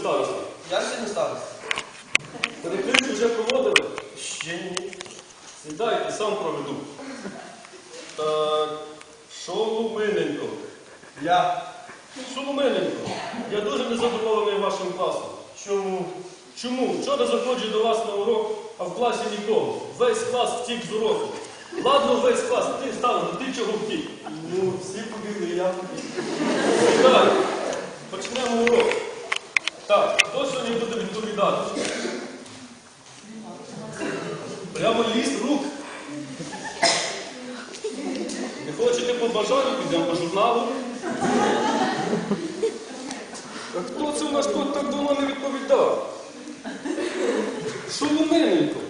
староста? Я ще не староста. Перекритки вже проводили? Ще ні. Сідайте, сам проведу. Так, Шоломиненко. Я. Шоломиненко, я дуже незадоволений вашим класом. Чому? Чому? Вчора заходжу до вас на урок, а в класі нікого. Весь клас втік з уроку. Ладно, весь клас, ти став, ти чого втік? Ну, всі побігли, я побіг. Так, почнемо урок. Так, хто сьогодні буде відповідати? Прямо ліс рук. Не хочете по бажанню, підемо по журналу. А хто це у нас тут так давно не відповідав? Соломиненко.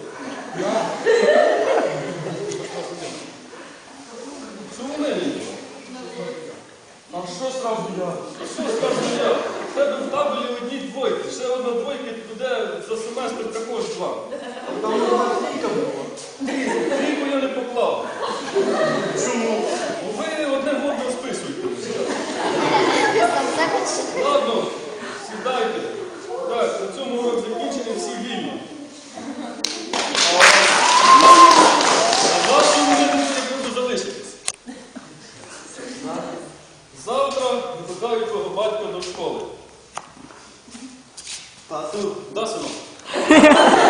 Соломиненко. А що зразу я? А Що скажу я? Тебе двойки, ще одна двойка піде за семестр також два. Там одна двійка була. Двійку я не поклав. Чому? Бо ви одне в одного списуєте. Ладно, сідайте. Так, на цьому урок закінчений, всі вільні. Завтра викликаю твого батька до школи. Faço. Dócimo.